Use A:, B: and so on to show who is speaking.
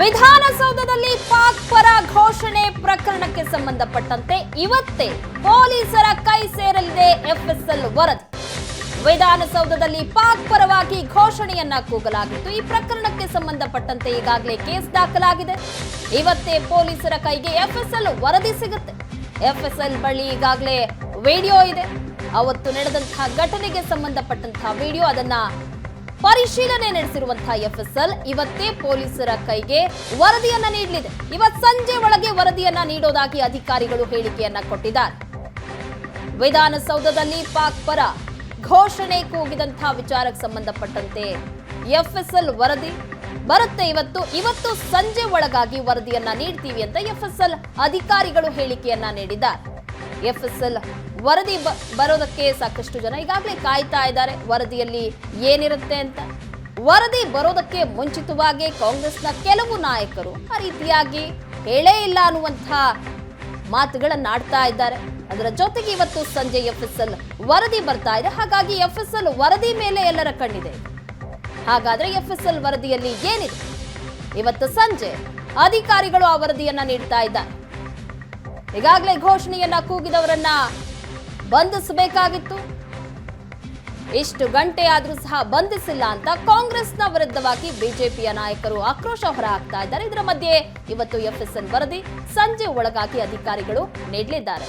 A: ವಿಧಾನಸೌಧದಲ್ಲಿ ಪಾಕ್ ಪರ ಘೋಷಣೆ ಪ್ರಕರಣಕ್ಕೆ ಸಂಬಂಧಪಟ್ಟಂತೆ ಇವತ್ತೇ ಪೊಲೀಸರ ಕೈ ಸೇರಲಿದೆ ಎಫ್ಎಸ್ಎಲ್ ವರದಿ. ವಿಧಾನಸೌಧದಲ್ಲಿ ಪಾಕ್ ಪರವಾಗಿ ಘೋಷಣೆಯನ್ನ ಕೂಗಲಾಗಿತ್ತು. ಈ ಪ್ರಕರಣಕ್ಕೆ ಸಂಬಂಧಪಟ್ಟಂತೆ ಈಗಾಗಲೇ ಕೇಸ್ ದಾಖಲಾಗಿದೆ. ಇವತ್ತೇ ಪೊಲೀಸರ ಕೈಗೆ ಎಫ್ಎಸ್ಎಲ್ ವರದಿ ಸಿಗುತ್ತೆ. ಎಫ್ಎಸ್ಎಲ್ ಬಳಿ ಈಗಾಗಲೇ ವಿಡಿಯೋ ಇದೆ. ಅವತ್ತು ನಡೆದಂತಹ ಘಟನೆಗೆ ಸಂಬಂಧಪಟ್ಟಂತಹ ವಿಡಿಯೋ, ಅದನ್ನ ಪರಿಶೀಲನೆ ನಡೆಸಿರುವಂತಹ ಎಫ್ಎಸ್ಎಲ್ ಇವತ್ತೇ ಪೊಲೀಸರ ಕೈಗೆ ವರದಿಯನ್ನ ನೀಡಲಿದೆ. ಇವತ್ ಸಂಜೆ ಒಳಗೆ ವರದಿಯನ್ನ ನೀಡೋದಾಗಿ ಅಧಿಕಾರಿಗಳು ಹೇಳಿಕೆಯನ್ನ ಕೊಟ್ಟಿದ್ದಾರೆ. ವಿಧಾನಸೌಧದಲ್ಲಿ ಪಾಕ್ ಪರ ಘೋಷಣೆ ಕೂಗಿದಂತಹ ವಿಚಾರಕ್ಕೆ ಸಂಬಂಧಪಟ್ಟಂತೆ ಎಫ್ಎಸ್ಎಲ್ ವರದಿ ಬರುತ್ತೆ. ಇವತ್ತು ಇವತ್ತು ಸಂಜೆ ಒಳಗಾಗಿ ವರದಿಯನ್ನ ನೀಡ್ತೀವಿ ಅಂತ ಎಫ್ಎಸ್ಎಲ್ ಅಧಿಕಾರಿಗಳು ಹೇಳಿಕೆಯನ್ನ ನೀಡಿದ್ದಾರೆ. ಎಫ್ಎಸ್ಎಲ್ ವರದಿ ಬರೋದಕ್ಕೆ ಸಾಕಷ್ಟು ಜನ ಈಗಾಗಲೇ ಕಾಯ್ತಾ ಇದ್ದಾರೆ. ವರದಿಯಲ್ಲಿ ಏನಿರುತ್ತೆ ಅಂತ? ವರದಿ ಬರೋದಕ್ಕೆ ಮುಂಚಿತವಾಗಿ ಕಾಂಗ್ರೆಸ್ನ ಕೆಲವು ನಾಯಕರು ಆ ರೀತಿಯಾಗಿ ಹೇಳೇ ಇಲ್ಲ ಅನ್ನುವಂತಹ ಮಾತುಗಳನ್ನು ಆಡ್ತಾ ಇದ್ದಾರೆ. ಅದರ ಜೊತೆಗೆ ಇವತ್ತು ಸಂಜೆ ಎಫ್ಎಸ್ಎಲ್ ವರದಿ ಬರ್ತಾ ಇದೆ. ಹಾಗಾಗಿ ಎಫ್ಎಸ್ಎಲ್ ವರದಿ ಮೇಲೆ ಎಲ್ಲರ ಕಣ್ಣಿದೆ. ಹಾಗಾದ್ರೆ ಎಫ್ಎಸ್ಎಲ್ ವರದಿಯಲ್ಲಿ ಏನಿದೆ? ಇವತ್ತು ಸಂಜೆ ಅಧಿಕಾರಿಗಳು ಆ ವರದಿಯನ್ನ ನೀಡ್ತಾ ಇದ್ದಾರೆ. ಈಗಾಗಲೇ ಘೋಷಣೆಯನ್ನ ಕೂಗಿದವರನ್ನ ಬಂಧಿಸಬೇಕಾಗಿತ್ತು. ಇಷ್ಟು ಗಂಟೆ ಆದ್ರೂ ಸಹ ಬಂಧಿಸಿಲ್ಲ ಅಂತ ಕಾಂಗ್ರೆಸ್ನ ವಿರುದ್ಧವಾಗಿ ಬಿಜೆಪಿಯ ನಾಯಕರು ಆಕ್ರೋಶ ಹೊರಹಾಕ್ತಾ ಇದ್ದಾರೆ. ಇದರ ಮಧ್ಯೆ ಇವತ್ತು ಎಫ್ಎಸ್ಎನ್ ವರದಿ, ಸಂಜೆ ಒಳಗಾಗಿ ಅಧಿಕಾರಿಗಳು ನೀಡಲಿದ್ದಾರೆ.